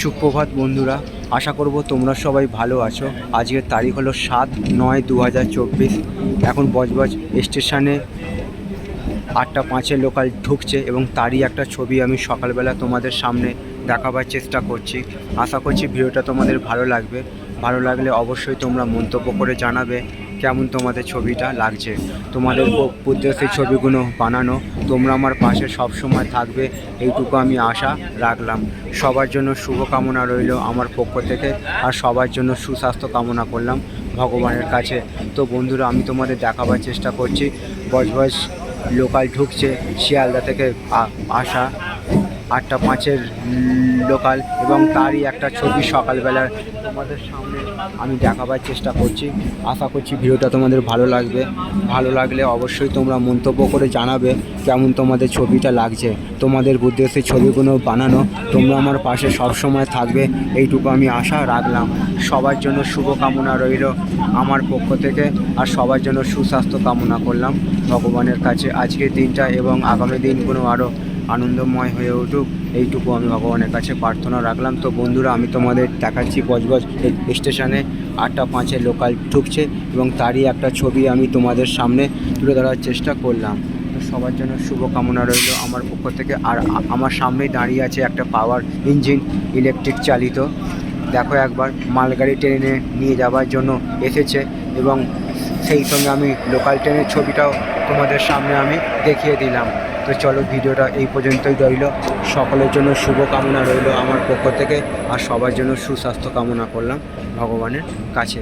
সুপ্রভাত বন্ধুরা, আশা করব তোমরা সবাই ভালো আছো। আজকের তারিখ হলো সাত নয় দু এখন বজবজ স্টেশনে আটটা পাঁচের লোকাল ঢুকছে এবং তারই একটা ছবি আমি সকালবেলা তোমাদের সামনে দেখাবার চেষ্টা করছি। আশা করছি ভিডিওটা তোমাদের ভালো লাগবে। ভালো লাগলে অবশ্যই তোমরা মন্তব্য করে জানাবে। কেমন তোমাদের ছবিটা লাগছে? তোমাদের উদ্দেশ্যে ছবিগুলো বানানো, তোমরা আমার পাশে সব সময় থাকবে, এইটুকু আমি আশা রাখলাম। সবার জন্য শুভকামনা রইল আমার পক্ষ থেকে, আর সবার জন্য সুস্বাস্থ্য কামনা করলাম ভগবানের কাছে। তো বন্ধুরা, আমি তোমাদের দেখাবার চেষ্টা করছি। বজবজ লোকাল ঢুকছে, শিয়ালদা থেকে আসা আটটা পাঁচের লোকাল এবং তারই একটা ছবি সকালবেলার তোমাদের সামনে আমি দেখাবার চেষ্টা করছি। আশা করছি ভিডিওটা তোমাদের ভালো লাগবে। ভালো লাগলে অবশ্যই তোমরা মন্তব্য করে জানাবে কেমন তোমাদের ছবিটা লাগছে। তোমাদের উদ্দেশ্যে ছবিগুলো বানানো তোমরা আমার পাশে সব সময় থাকবে, এইটুকু আমি আশা রাখলাম। সবার জন্য শুভকামনা রইল আমার পক্ষ থেকে আর সবার জন্য সুস্বাস্থ্য কামনা করলাম। ভগবানের কাছে আজকের দিনটা এবং আগামী দিনগুলো আরও আনন্দময় হয়ে উঠুক, এইটুকু আমি ভগবানের কাছে প্রার্থনা রাখলাম। তো বন্ধুরা, আমি তোমাদের দেখাচ্ছি বজবজ স্টেশনে আটটা পাঁচে লোকাল ঢুকছে এবং তারই একটা ছবি আমি তোমাদের সামনে তুলে ধরার চেষ্টা করলাম। সবার জন্য শুভকামনা রইল আমার পক্ষ থেকে। আর আমার সামনেই দাঁড়িয়ে আছে একটা পাওয়ার ইঞ্জিন, ইলেকট্রিক চালিত। দেখো একবার, মালগাড়ি ট্রেনে নিয়ে যাওয়ার জন্য এসেছে এবং সেই সঙ্গে আমি লোকাল ট্রেনের ছবিটাও তোমাদের সামনে আমি দেখিয়ে দিলাম। তো চলো ভিডিওটা এই পর্যন্তই রইল। সকলের জন্য শুভকামনা রইল আমার পক্ষ থেকে, আর সবার জন্য সুস্বাস্থ্য কামনা করলাম ভগবানের কাছে।